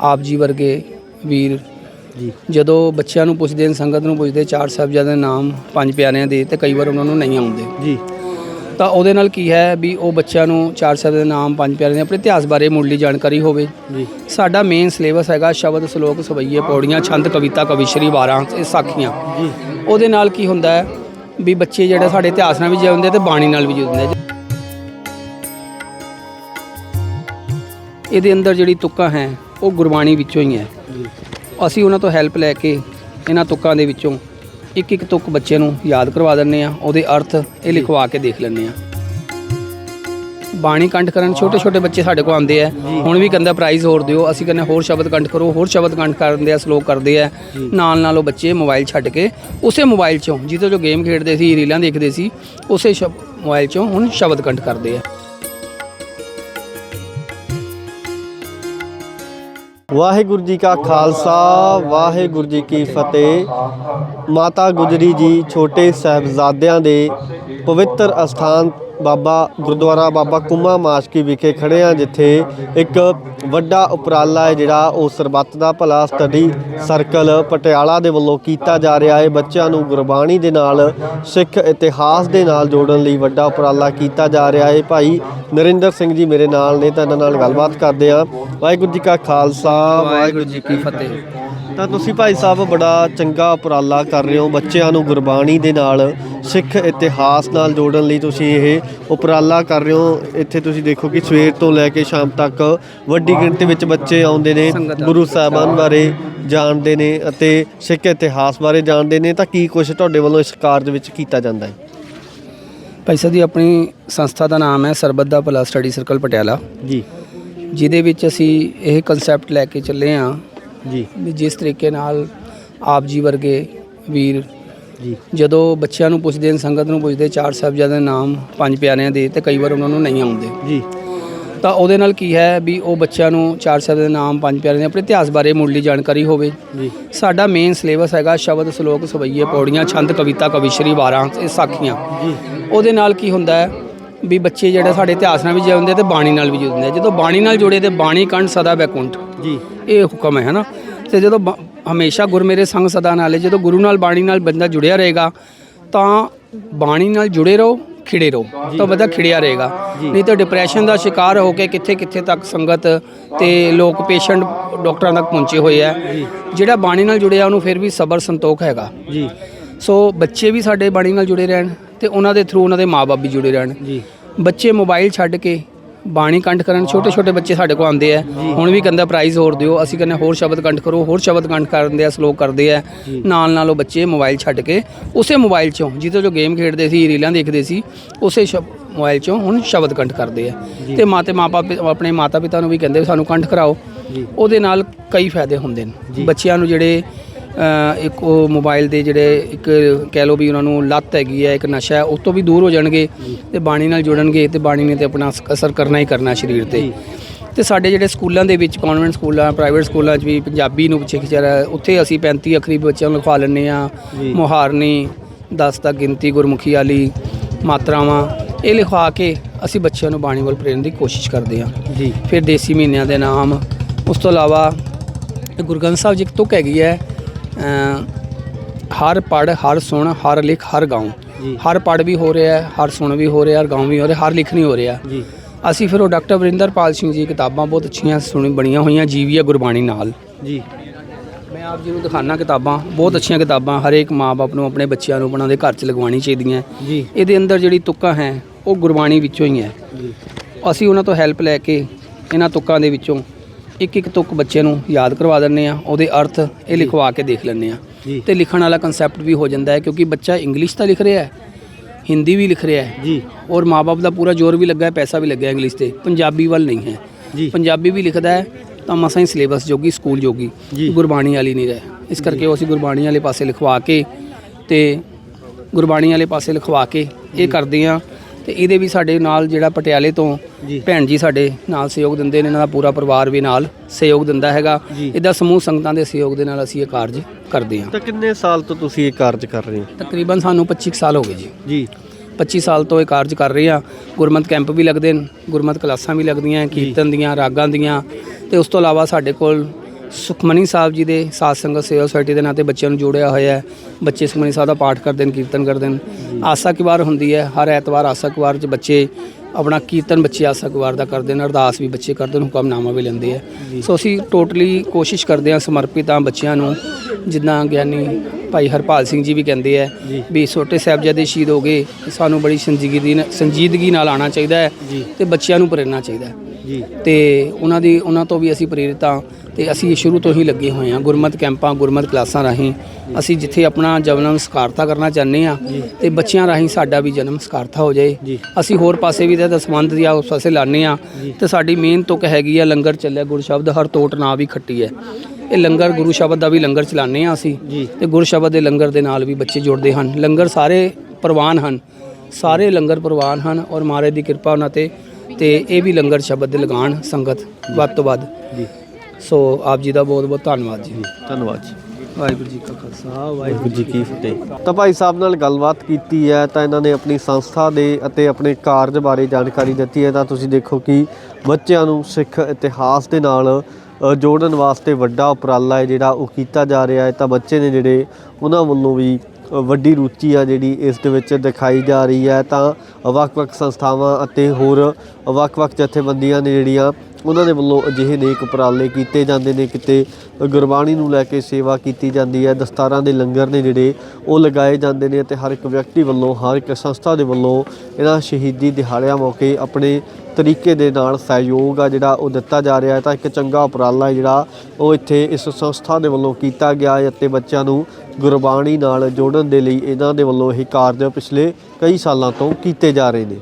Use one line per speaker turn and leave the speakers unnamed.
ਆਪ ਜੀ ਵਰਗੇ ਵੀਰ
ਜੀ।
ਜਦੋਂ ਬੱਚਿਆਂ ਨੂੰ ਪੁੱਛਦੇ ਨੇ ਸੰਗਤ ਨੂੰ ਪੁੱਛਦੇ ਚਾਰ ਸਾਹਿਬਜ਼ਾਦਿਆਂ ਦੇ ਨਾਮ ਪੰਜ ਪਿਆਰਿਆਂ ਦੇ ਤੇ ਕਈ ਵਾਰ ਉਹਨਾਂ ਨੂੰ ਨਹੀਂ ਆਉਂਦੇ।
ਜੀ।
ਤਾਂ ਉਹਦੇ ਨਾਲ ਕੀ ਹੈ ਵੀ ਉਹ ਬੱਚਿਆਂ ਨੂੰ ਚਾਰ ਸਾਹਿਬਜ਼ਾਦਿਆਂ ਦੇ ਨਾਮ ਪੰਜ ਪਿਆਰਿਆਂ ਦੇ ਆਪਣੇ ਇਤਿਹਾਸ ਬਾਰੇ ਮੁੱਢਲੀ ਜਾਣਕਾਰੀ ਹੋਵੇ।
ਜੀ।
ਸਾਡਾ ਮੇਨ ਸਿਲੇਬਸ ਹੈਗਾ ਸ਼ਬਦ ਸ਼ਲੋਕ ਸਵਈਏ ਪੌੜੀਆਂ ਛੰਦ ਕਵਿਤਾ ਕਵਿਸ਼ਰੀ ਵਾਰਾਂ ਇਹ ਸਾਖੀਆਂ।
ਜੀ।
ਉਹਦੇ ਨਾਲ ਕੀ ਹੁੰਦਾ ਹੈ ਵੀ ਬੱਚੇ ਜਿਹੜੇ ਸਾਡੇ ਇਤਿਹਾਸ ਨਾਲ ਵੀ ਜੁੜਦੇ ਤੇ ਬਾਣੀ ਨਾਲ ਵੀ ਜੁੜਦੇ ਇਹਦੇ ਅੰਦਰ ਜਿਹੜੀ ਤੁਕਾਂ ਹੈ ਉਹ ਗੁਰਬਾਣੀ ਵਿੱਚੋਂ ਹੀ ਹੈ। ਅਸੀਂ ਉਹਨਾਂ ਤੋਂ ਹੈਲਪ ਲੈ ਕੇ ਇਹਨਾਂ ਤੁਕਾਂ ਦੇ ਵਿੱਚੋਂ ਇੱਕ ਇੱਕ ਤੁਕ ਬੱਚੇ ਨੂੰ ਯਾਦ ਕਰਵਾ ਦਿੰਨੇ ਆ ਉਹਦੇ ਅਰਥ ਇਹ ਲਿਖਵਾ ਕੇ ਦੇਖ ਲੈਂਦੇ ਆ ਬਾਣੀ ਕੰਠ ਕਰਨ ਛੋਟੇ ਛੋਟੇ ਬੱਚੇ ਸਾਡੇ ਕੋਲ ਆਉਂਦੇ ਆ। ਹੁਣ ਵੀ ਕਹਿੰਦਾ ਪ੍ਰਾਈਜ਼ ਹੋਰ ਦਿਓ। ਅਸੀਂ ਕਹਿੰਦੇ ਹੋਰ ਸ਼ਬਦ ਕੰਠ ਕਰੋ। ਹੋਰ ਸ਼ਬਦ ਕੰਠ ਕਰਦੇ ਆ ਸ਼ਲੋਕ ਕਰਦੇ ਆ। ਨਾਲ ਨਾਲ ਉਹ ਬੱਚੇ ਮੋਬਾਈਲ ਛੱਡ ਕੇ ਉਸੇ ਮੋਬਾਈਲ ਚੋਂ ਜਿਹਦੇ ਜੋ ਗੇਮ ਖੇਡਦੇ ਸੀ ਰੀਲਾਂ ਦੇਖਦੇ ਸੀ ਉਸੇ ਮੋਬਾਈਲ ਚੋਂ ਹੁਣ ਸ਼ਬਦ ਕੰਠ ਕਰਦੇ ਆ।
ਵਾਹਿਗੁਰੂ ਜੀ ਕਾ ਖਾਲਸਾ, ਵਾਹਿਗੁਰੂ ਜੀ ਕੀ ਫਤਿਹ। ਮਾਤਾ ਗੁਜਰੀ ਜੀ, ਛੋਟੇ ਸਾਹਿਬਜ਼ਾਦਿਆਂ ਦੇ ਪਵਿੱਤਰ ਅਸਥਾਨ ਬਾਬਾ ਗੁਰਦੁਆਰਾ ਬਾਬਾ ਕੁੰਮਾ ਮਾਸ਼ਕੀ ਵਿਖੇ ਖੜੇ ਆ ਜਿੱਥੇ ਇੱਕ ਵੱਡਾ ਉਪਰਾਲਾ ਹੈ ਜਿਹੜਾ ਉਹ ਸਰਬੱਤ ਦਾ ਭਲਾ ਸਟੱਡੀ ਸਰਕਲ ਪਟਿਆਲਾ ਦੇ ਵੱਲੋਂ ਕੀਤਾ ਜਾ ਰਿਹਾ ਹੈ। ਬੱਚਿਆਂ ਨੂੰ ਗੁਰਬਾਣੀ ਦੇ ਨਾਲ, ਸਿੱਖ ਇਤਿਹਾਸ ਦੇ ਨਾਲ ਜੋੜਨ ਲਈ ਵੱਡਾ ਉਪਰਾਲਾ ਕੀਤਾ ਜਾ ਰਿਹਾ ਹੈ। ਭਾਈ ਨਰਿੰਦਰ ਸਿੰਘ ਜੀ ਮੇਰੇ ਨਾਲ ਨੇ, ਤਾਂ ਇਹਨਾਂ ਨਾਲ ਗੱਲਬਾਤ ਕਰਦੇ ਆ ਵਾਹਿਗੁਰੂ ਜੀ ਕਾ ਖਾਲਸਾ,
ਵਾਹਿਗੁਰੂ ਜੀ ਕੀ ਫਤਿਹ।
ਤਾਂ ਤੁਸੀਂ ਭਾਈ ਸਾਹਿਬ ਬੜਾ ਚੰਗਾ ਉਪਰਾਲਾ ਕਰ ਰਹੇ ਹੋ ਬੱਚਿਆਂ ਨੂੰ ਗੁਰਬਾਣੀ ਦੇ ਨਾਲ, ਸਿੱਖ ਇਤਿਹਾਸ ਨਾਲ ਜੋੜਨ ਲਈ ਤੁਸੀਂ ਇਹ ਉਪਰਾਲਾ ਕਰ ਰਹੇ ਹੋ। ਇੱਥੇ ਤੁਸੀਂ ਦੇਖੋ ਕਿ ਸਵੇਰ ਤੋਂ ਲੈ ਕੇ ਸ਼ਾਮ ਤੱਕ ਵੱਡੀ ਗਿਣਤੀ ਵਿੱਚ ਬੱਚੇ ਆਉਂਦੇ ਨੇ ਗੁਰੂ ਸਾਹਿਬਾਨ ਬਾਰੇ ਜਾਣਦੇ ਨੇ ਅਤੇ ਸਿੱਖ ਇਤਿਹਾਸ ਬਾਰੇ ਜਾਣਦੇ ਨੇ ਤਾਂ ਕੀ ਕੁਝ ਤੁਹਾਡੇ ਵੱਲੋਂ ਇਸ ਕਾਰਜ ਵਿੱਚ ਕੀਤਾ ਜਾਂਦਾ ਹੈ?
ਭਾਈ ਸਾਹਿਬ ਦੀ ਆਪਣੀ ਸੰਸਥਾ ਦਾ ਨਾਮ ਹੈ ਸਰਬੱਤ ਦਾ ਭਲਾ ਸਟੱਡੀ ਸਰਕਲ ਪਟਿਆਲਾ।
ਜੀ।
ਜਿਹਦੇ ਵਿੱਚ ਅਸੀਂ ਇਹ ਕਨਸੈਪਟ ਲੈ ਕੇ ਚੱਲੇ ਹਾਂ
ਜੀ।
ਵੀ ਜਿਸ ਤਰੀਕੇ ਨਾਲ ਆਪ ਜੀ ਵਰਗੇ ਵੀਰ
ਜੀ।
ਜਦੋਂ ਬੱਚਿਆਂ ਨੂੰ ਪੁੱਛਦੇ ਨੇ ਸੰਗਤ ਨੂੰ ਪੁੱਛਦੇ ਚਾਰ ਸਾਹਿਬਜ਼ਾਦਿਆਂ ਦੇ ਨਾਮ ਪੰਜ ਪਿਆਰਿਆਂ ਦੇ ਤੇ ਕਈ ਵਾਰ ਉਹਨਾਂ ਨੂੰ ਨਹੀਂ ਆਉਂਦੇ।
ਜੀ।
ਤਾਂ ਉਹਦੇ ਨਾਲ ਕੀ ਹੈ ਵੀ ਉਹ ਬੱਚਿਆਂ ਨੂੰ ਚਾਰ ਸਾਹਿਬਜ਼ਾਦਿਆਂ ਦੇ ਨਾਮ ਪੰਜ ਪਿਆਰਿਆਂ ਦੇ ਆਪਣੇ ਇਤਿਹਾਸ ਬਾਰੇ ਮੁੱਢਲੀ ਜਾਣਕਾਰੀ ਹੋਵੇ।
ਜੀ।
ਸਾਡਾ ਮੇਨ ਸਿਲੇਬਸ ਹੈਗਾ ਸ਼ਬਦ ਸ਼ਲੋਕ ਸਵਈਏ ਪੌੜੀਆਂ ਛੰਦ ਕਵਿਤਾ ਕਵਿਸ਼ਰੀ ਵਾਰਾਂ ਇਹ ਸਾਖੀਆਂ।
ਜੀ।
ਉਹਦੇ ਨਾਲ ਕੀ ਹੁੰਦਾ ਹੈ ਵੀ ਬੱਚੇ ਜਿਹੜੇ ਸਾਡੇ ਇਤਿਹਾਸ ਨਾਲ ਵੀ ਜੁੜਦੇ ਤੇ ਬਾਣੀ ਨਾਲ ਵੀ ਜੁੜਦੇ ਜਦੋਂ ਬਾਣੀ ਨਾਲ ਜੁੜੇ ਤੇ ਬਾਣੀ ਕੰਠ ਸਦਾ ਬੈਕੁੰਠ
ਜੀ।
ਇਹ ਹੁਕਮ ਹੈ ਹਨਾ? ਤੇ ਜਦੋਂ ਹਮੇਸ਼ਾ ਗੁਰ ਮੇਰੇ ਸੰਗ ਸਦਾ ਨਾਲ ਜਦੋਂ ਗੁਰੂ ਨਾਲ ਬਾਣੀ ਨਾਲ ਬੰਦਾ ਜੁੜਿਆ ਰਹੇਗਾ ਤਾਂ ਬਾਣੀ ਨਾਲ ਜੁੜੇ ਰਹੋ ਖਿੜੇ ਰਹੋ ਤਾਂ ਬੰਦਾ ਖਿੜਿਆ ਰਹੇਗਾ। ਨਹੀਂ ਤਾਂ ਡਿਪਰੈਸ਼ਨ ਦਾ ਸ਼ਿਕਾਰ ਹੋ ਕੇ ਕਿੱਥੇ ਕਿੱਥੇ ਤੱਕ ਸੰਗਤ ਤੇ ਲੋਕ ਪੇਸ਼ੈਂਟ ਡਾਕਟਰਾਂ ਤੱਕ ਪਹੁੰਚੇ ਹੋਏ ਆ। ਜਿਹੜਾ ਬਾਣੀ ਨਾਲ ਜੁੜਿਆ ਉਹਨੂੰ ਫਿਰ ਵੀ ਸਬਰ ਸੰਤੋਖ ਹੈਗਾ।
ਜੀ।
ਸੋ ਬੱਚੇ ਵੀ ਸਾਡੇ ਬਾਣੀ ਨਾਲ ਜੁੜੇ ਰਹਿਣ ਤੇ ਉਹਨਾਂ ਦੇ ਥਰੂ ਉਹਨਾਂ ਦੇ ਮਾਪੇ ਵੀ ਜੁੜੇ ਰਹਿਣ।
ਜੀ।
ਬੱਚੇ ਮੋਬਾਈਲ ਛੱਡ ਕੇ ਬਾਣੀ ਕੰਠ ਕਰਨ ਛੋਟੇ ਛੋਟੇ ਬੱਚੇ ਸਾਡੇ ਕੋਲ ਆਉਂਦੇ ਆ। ਹੁਣ ਵੀ ਕਹਿੰਦਾ ਪ੍ਰਾਈਜ਼ ਹੋਰ ਦਿਓ। ਅਸੀਂ ਕਹਿੰਦੇ ਹੋਰ ਸ਼ਬਦ ਕੰਠ ਕਰੋ। ਹੋਰ ਸ਼ਬਦ ਕੰਠ ਕਰਦੇ ਆ ਸ਼ਲੋਕ ਕਰਦੇ ਆ। ਨਾਲ ਨਾਲ ਉਹ ਬੱਚੇ ਮੋਬਾਈਲ ਛੱਡ ਕੇ ਉਸੇ ਮੋਬਾਈਲ ਚੋਂ ਜਿਹਦੇ ਜੋ ਗੇਮ ਖੇਡਦੇ ਸੀ ਰੀਲਾਂ ਦੇਖਦੇ ਸੀ ਉਸੇ ਮੋਬਾਈਲ ਚੋਂ ਹੁਣ ਸ਼ਬਦ ਕੰਠ ਕਰਦੇ ਆ। ਤੇ ਮਾਤੇ ਮਾਪਾ ਆਪਣੇ ਮਾਤਾ ਪਿਤਾ ਨੂੰ ਵੀ ਕਹਿੰਦੇ ਸਾਨੂੰ ਕੰਠ ਕਰਾਓ। ਉਹਦੇ ਨਾਲ ਕਈ ਫਾਇਦੇ ਹੁੰਦੇ ਨੇ। ਬੱਚਿਆਂ ਨੂੰ ਜਿਹੜੇ ਇੱਕ ਉਹ ਮੋਬਾਈਲ ਦੇ ਜਿਹੜੇ ਇੱਕ ਕਹਿ ਲਓ ਵੀ ਉਹਨਾਂ ਨੂੰ ਲੱਤ ਹੈਗੀ ਹੈ ਇੱਕ ਨਸ਼ਾ ਹੈ ਉਸ ਤੋਂ ਵੀ ਦੂਰ ਹੋ ਜਾਣਗੇ ਤੇ ਬਾਣੀ ਨਾਲ ਜੁੜਨਗੇ ਤੇ ਬਾਣੀ ਨੇ ਤੇ ਆਪਣਾ ਅਸ- ਅਸਰ ਕਰਨਾ ਹੀ ਕਰਨਾ ਸਰੀਰ ਤੇ। ਤੇ ਸਾਡੇ ਜਿਹੜੇ ਸਕੂਲਾਂ ਦੇ ਵਿੱਚ ਕਨਵੈਂਟ ਸਕੂਲਾਂ ਪ੍ਰਾਈਵੇਟ ਸਕੂਲਾਂ 'ਚ ਵੀ ਪੰਜਾਬੀ ਨੂੰ ਪਿੱਛੇ ਖਿਚਿਆ ਰਿਹਾ ਉੱਥੇ ਅਸੀਂ 35 ਅੱਖਰੀ ਬੱਚਿਆਂ ਨੂੰ ਲਿਖਵਾ ਲੈਂਦੇ ਆ ਮੁਹਾਰਨੀ 10 ਤੱਕ ਗਿਣਤੀ ਗੁਰਮੁਖੀ ਵਾਲੀ ਮਾਤਰਾਵਾਂ ਇਹ ਲਿਖਵਾ ਕੇ ਅਸੀਂ ਬੱਚਿਆਂ ਨੂੰ ਬਾਣੀ ਵੱਲ ਪ੍ਰੇਰਨ ਦੀ ਕੋਸ਼ਿਸ਼ ਕਰਦੇ ਹਾਂ।
ਜੀ।
ਫਿਰ ਦੇਸੀ ਮਹੀਨਿਆਂ ਦੇ ਨਾਮ ਉਸ ਤੋਂ ਇਲਾਵਾ ਗੁਰੂ ਗ੍ਰੰਥ ਸਾਹਿਬ ਜੀ ਇੱਕ ਤੁਕ ਹੈਗੀ ਹੈ ਹਰ ਪੜ ਹਰ ਸੁਣ ਹਰ ਲਿਖ ਹਰ ਗਾਉ। ਹਰ ਪੜ ਵੀ ਹੋ ਰਿਹਾ ਹੈ ਹਰ ਸੁਣ ਵੀ ਹੋ ਰਿਹਾ ਹਰ ਗਾਉ ਵੀ ਹੋ ਰਿਹਾ ਹਰ ਲਿਖ ਨਹੀਂ ਹੋ ਰਿਹਾ।
ਜੀ।
ਅਸੀਂ ਫਿਰ ਉਹ ਡਾਕਟਰ ਵਰਿੰਦਰਪਾਲ ਸਿੰਘ ਜੀ ਕਿਤਾਬਾਂ ਬਹੁਤ ਅੱਛੀਆਂ ਸੁਣੀ ਬਣੀਆਂ ਹੋਈਆਂ ਜੀਵੀਆ ਗੁਰਬਾਣੀ ਨਾਲ।
ਜੀ।
ਮੈਂ ਆਪ ਜੀ ਨੂੰ ਦਿਖਾਣਾ ਕਿਤਾਬਾਂ ਬਹੁਤ ਅੱਛੀਆਂ ਕਿਤਾਬਾਂ ਹਰੇਕ ਮਾਂ-ਬਾਪ ਨੂੰ ਆਪਣੇ ਬੱਚਿਆਂ ਨੂੰ ਉਹਨਾਂ ਦੇ ਘਰ 'ਚ ਲਗਵਾਉਣੀ ਚਾਹੀਦੀਆਂ।
ਜੀ।
ਇਹਦੇ ਅੰਦਰ ਜਿਹੜੀ ਤੁਕਾਂ ਹੈ ਉਹ ਗੁਰਬਾਣੀ ਵਿੱਚੋਂ ਹੀ ਹੈ।
ਜੀ।
ਅਸੀਂ ਉਹਨਾਂ ਤੋਂ ਹੈਲਪ ਲੈ ਕੇ ਇਹਨਾਂ ਤੁਕਾਂ ਦੇ ਵਿੱਚੋਂ ਇੱਕ ਇੱਕ ਤੁਕ ਬੱਚੇ ਨੂੰ ਯਾਦ ਕਰਵਾ ਦਿੰਨੇ ਆ ਉਹਦੇ ਅਰਥ ਇਹ ਲਿਖਵਾ ਕੇ ਦੇਖ ਲੈਂਦੇ ਆ
ਜੀ।
ਤੇ ਲਿਖਣ ਵਾਲਾ ਕਨਸੈਪਟ ਵੀ ਹੋ ਜਾਂਦਾ ਹੈ ਕਿਉਂਕਿ ਬੱਚਾ ਇੰਗਲਿਸ਼ ਤਾਂ ਲਿਖ ਰਿਹਾ ਹੈ ਹਿੰਦੀ ਵੀ ਲਿਖ ਰਿਹਾ ਹੈ।
ਜੀ।
ਔਰ ਮਾਪੇ ਦਾ ਪੂਰਾ ਜ਼ੋਰ ਵੀ ਲੱਗਾ ਹੈ ਪੈਸਾ ਵੀ ਲੱਗਿਆ ਇੰਗਲਿਸ਼ ਤੇ ਪੰਜਾਬੀ ਵੱਲ ਨਹੀਂ ਹੈ।
ਜੀ।
ਪੰਜਾਬੀ ਵੀ ਲਿਖਦਾ ਹੈ ਤਾਂ ਮਸਾਂ ਹੀ ਸਿਲੇਬਸ ਜੋਗੀ ਸਕੂਲ ਜੋਗੀ
ਜੀ।
ਗੁਰਬਾਣੀ ਵਾਲੀ ਨਹੀਂ ਰਹੇ। ਇਸ ਕਰਕੇ ਉਹ ਅਸੀਂ ਗੁਰਬਾਣੀ ਵਾਲੇ ਪਾਸੇ ਲਿਖਵਾ ਕੇ ਤੇ ਗੁਰਬਾਣੀ ਵਾਲੇ ਪਾਸੇ ਲਿਖਵਾ ਕੇ ਇਹ ਕਰਦੇ ਆ ਤੇ ਇਹਦੇ ਵੀ ਸਾਡੇ ਨਾਲ ਜਿਹੜਾ ਪਟਿਆਲੇ ਤੋਂ। ਭੈਣ ਜੀ ਸਾਡੇ ਨਾਲ ਸਹਿਯੋਗ ਦਿੰਦੇ ਨੇ ਇਹਨਾਂ ਦਾ ਪੂਰਾ ਪਰਿਵਾਰ ਵੀ ਨਾਲ ਸਹਿਯੋਗ ਦਿੰਦਾ ਹੈਗਾ। ਇਹਦਾ ਸਮੂਹ ਸੰਗਤਾਂ ਦੇ ਸਹਿਯੋਗ ਦੇ ਨਾਲ ਅਸੀਂ ਇਹ ਕਾਰਜ ਕਰਦੇ ਹਾਂ।
ਤਾਂ ਕਿੰਨੇ ਸਾਲ ਤੋਂ ਤੁਸੀਂ ਇਹ ਕਾਰਜ ਕਰ ਰਹੇ ਹੋ?
ਤਕਰੀਬਨ ਸਾਨੂੰ 25 ਕੁ ਸਾਲ ਹੋ ਗਏ ਜੀ।
ਜੀ।
25 ਸਾਲ ਤੋਂ ਇਹ ਕਾਰਜ ਕਰ ਰਹੇ ਆ ਗੁਰਮਤ ਕੈਂਪ ਵੀ ਲੱਗਦੇ ਨੇ ਗੁਰਮਤ ਕਲਾਸਾਂ ਵੀ ਲੱਗਦੀਆਂ ਕੀਰਤਨ ਦੀਆਂ ਰਾਗਾਂ ਦੀਆਂ। ਤੇ ਉਸ ਤੋਂ ਇਲਾਵਾ ਸਾਡੇ ਕੋਲ ਸੁਖਮਨੀ ਸਾਹਿਬ ਜੀ ਦੇ ਸਾਧ ਸੰਗਤ ਸੇਵਾ ਸੁਸਾਇਟੀ ਦੇ ਨਾਂ ਤੇ ਬੱਚਿਆਂ ਨੂੰ ਜੋੜਿਆ ਹੋਇਆ ਹੈ। ਬੱਚੇ ਸੁਖਮਨੀ ਸਾਹਿਬ ਦਾ ਪਾਠ ਕਰਦੇ ਨੇ ਕੀਰਤਨ ਕਰਦੇ ਨੇ ਆਸਾ ਕੀ ਵਾਰ ਹੁੰਦੀ ਹੈ ਹਰ ਐਤਵਾਰ ਆਸਾ ਕੀ ਵਾਰ 'ਚ ਬੱਚੇ ਆਪਣਾ ਕੀਰਤਨ ਬੱਚੇ ਆਸਾ ਕੀ ਵਾਰ ਦਾ ਕਰਦੇ ਨੇ ਅਰਦਾਸ ਵੀ ਬੱਚੇ ਕਰਦੇ ਨੇ ਹੁਕਮਨਾਮਾ ਵੀ ਲੈਂਦੇ ਆ ਸੋ ਅਸੀਂ ਟੋਟਲੀ ਕੋਸ਼ਿਸ਼ ਕਰਦੇ ਹਾਂ ਸਮਰਪਿਤ ਹਾਂ ਬੱਚਿਆਂ ਨੂੰ ਜਿੱਦਾਂ ਗਿਆਨੀ ਭਾਈ ਹਰਪਾਲ ਸਿੰਘ ਜੀ ਵੀ ਕਹਿੰਦੇ ਆ ਵੀ ਛੋਟੇ ਸਾਹਿਬਜ਼ਾਦੇ ਸ਼ਹੀਦ ਹੋ ਗਏ ਸਾਨੂੰ ਬੜੀ ਸੰਜੀਦਗੀ ਨਾਲ- ਸੰਜੀਦਗੀ ਨਾਲ ਆਉਣਾ ਚਾਹੀਦਾ ਹੈ ਤੇ ਬੱਚਿਆਂ ਨੂੰ ਪ੍ਰੇਰਨਾ ਚਾਹੀਦਾ ਹੈ।
ਜੀ।
ਤੇ ਉਹਨਾਂ ਦੀ ਉਹਨਾਂ ਤੋਂ ਵੀ ਅਸੀਂ ਪ੍ਰੇਰਿਤ ਹਾਂ ਤੇ ਅਸੀਂ ਸ਼ੁਰੂ ਤੋਂ ਹੀ ਲੱਗੇ ਹੋਏ ਹਾਂ ਗੁਰਮਤ ਕੈਂਪਾਂ ਗੁਰਮਤ ਕਲਾਸਾਂ ਰਾਹੀਂ। ਅਸੀਂ ਜਿੱਥੇ ਆਪਣਾ ਜਨਮ ਸਕਾਰਤਾ ਕਰਨਾ ਚਾਹੁੰਦੇ ਹਾਂ ਤੇ ਬੱਚਿਆਂ ਰਾਹੀਂ ਸਾਡਾ ਵੀ ਜਨਮ ਸਕਾਰਤਾ ਹੋ ਜਾਏ। ਅਸੀਂ ਹੋਰ ਪਾਸੇ ਵੀ ਤੇ ਦਸਵੰਦ ਜਾਂ ਉਸ ਪਾਸੇ ਲਾਣੇ ਆ ਤੇ ਸਾਡੀ ਮੇਨ ਤੁਕ ਹੈਗੀ ਆ ਲੰਗਰ ਚੱਲਿਆ ਗੁਰ ਸ਼ਬਦ ਹਰ ਟੋਟ ਨਾ ਵੀ ਖੱਟੀ ਹੈ। ਇਹ ਲੰਗਰ ਗੁਰੂ ਸ਼ਬਦ ਦਾ ਵੀ ਲੰਗਰ ਚਲਾਣੇ ਆ ਅਸੀਂ। ਤੇ ਗੁਰ ਸ਼ਬਦ ਦੇ ਲੰਗਰ ਦੇ ਨਾਲ ਵੀ ਬੱਚੇ ਜੁੜਦੇ ਹਨ। ਲੰਗਰ ਸਾਰੇ ਪ੍ਰਵਾਨ ਹਨ। ਸਾਰੇ ਲੰਗਰ ਪ੍ਰਵਾਨ ਹਨ ਔਰ ਮਹਾਰਾਜ ਦੀ ਕਿਰਪਾ ਉਹਨਾਂ ਤੇ ਤੇ ਇਹ ਵੀ ਲੰਗਰ ਸ਼ਬਦ ਦੇ ਲਗਾਉਣ ਸੰਗਤ ਵੱਧ ਤੋਂ ਵੱਧ।
ਜੀ।
ਸੋ ਆਪ ਜੀ ਦਾ ਬਹੁਤ ਬਹੁਤ ਧੰਨਵਾਦ ਜੀ।
ਧੰਨਵਾਦ ਜੀ।
ਵਾਹਿਗੁਰੂ ਜੀ ਕਾ ਖਾਲਸਾ
ਵਾਹਿਗੁਰੂ ਜੀ ਕੀ ਫਤਿਹ। ਤਾਂ ਭਾਈ ਸਾਹਿਬ ਨਾਲ ਗੱਲਬਾਤ ਕੀਤੀ ਹੈ ਤਾਂ ਇਹਨਾਂ ਨੇ ਆਪਣੀ ਸੰਸਥਾ ਦੇ ਅਤੇ ਆਪਣੇ ਕਾਰਜ ਬਾਰੇ ਜਾਣਕਾਰੀ ਦਿੱਤੀ ਹੈ ਤਾਂ ਤੁਸੀਂ ਦੇਖੋ ਕਿ ਬੱਚਿਆਂ ਨੂੰ ਸਿੱਖ ਇਤਿਹਾਸ ਦੇ ਨਾਲ ਜੋੜਨ ਵਾਸਤੇ ਵੱਡਾ ਉਪਰਾਲਾ ਹੈ ਜਿਹੜਾ ਉਹ ਕੀਤਾ ਜਾ ਰਿਹਾ ਹੈ। ਤਾਂ ਬੱਚੇ ਨੇ ਜਿਹੜੇ ਉਹਨਾਂ ਵੱਲੋਂ ਵੀ ਵੱਡੀ ਰੁਚੀ ਆ ਜਿਹੜੀ ਇਸ ਦੇ ਵਿੱਚ ਦਿਖਾਈ ਜਾ ਰਹੀ ਹੈ। ਤਾਂ ਵੱਖ-ਵੱਖ ਸੰਸਥਾਵਾਂ ਅਤੇ ਹੋਰ ਵੱਖ-ਵੱਖ ਜਥੇਬੰਦੀਆਂ ਨੇ ਜਿਹੜੀਆਂ ਉਹਨਾਂ ਦੇ ਵੱਲੋਂ ਅਜਿਹੇ ਨੇਕ ਉਪਰਾਲੇ ਕੀਤੇ ਜਾਂਦੇ ਨੇ। ਕਿਤੇ ਗੁਰਬਾਣੀ ਨੂੰ ਲੈ ਕੇ ਸੇਵਾ ਕੀਤੀ ਜਾਂਦੀ ਹੈ। ਦਸਤਾਰਾਂ ਦੇ ਲੰਗਰ ਨੇ ਜਿਹੜੇ ਉਹ ਲਗਾਏ ਜਾਂਦੇ ਨੇ ਅਤੇ ਹਰ ਇੱਕ ਵਿਅਕਤੀ ਵੱਲੋਂ, ਹਰ ਇੱਕ ਸੰਸਥਾ ਦੇ ਵੱਲੋਂ ਇਹਨਾਂ ਸ਼ਹੀਦੀ ਦਿਹਾੜਿਆਂ ਮੌਕੇ ਆਪਣੇ ਤਰੀਕੇ ਦੇ ਨਾਲ ਸਹਿਯੋਗ ਆ ਜਿਹੜਾ ਉਹ ਦਿੱਤਾ ਜਾ ਰਿਹਾ ਹੈ, ਤਾਂ ਇੱਕ ਚੰਗਾ ਉਪਰਾਲਾ ਜਿਹੜਾ ਉਹ ਇੱਥੇ ਇਸ ਸੰਸਥਾ ਦੇ ਵੱਲੋਂ ਕੀਤਾ ਗਿਆ ਹੈ ਅਤੇ ਬੱਚਿਆਂ ਨੂੰ ਗੁਰਬਾਣੀ ਨਾਲ ਜੋੜਨ ਦੇ ਲਈ ਇਹਨਾਂ ਦੇ ਵੱਲੋਂ ਇਹ ਕਾਰਜ ਪਿਛਲੇ ਕਈ ਸਾਲਾਂ ਤੋਂ ਕੀਤੇ ਜਾ ਰਹੇ ਨੇ।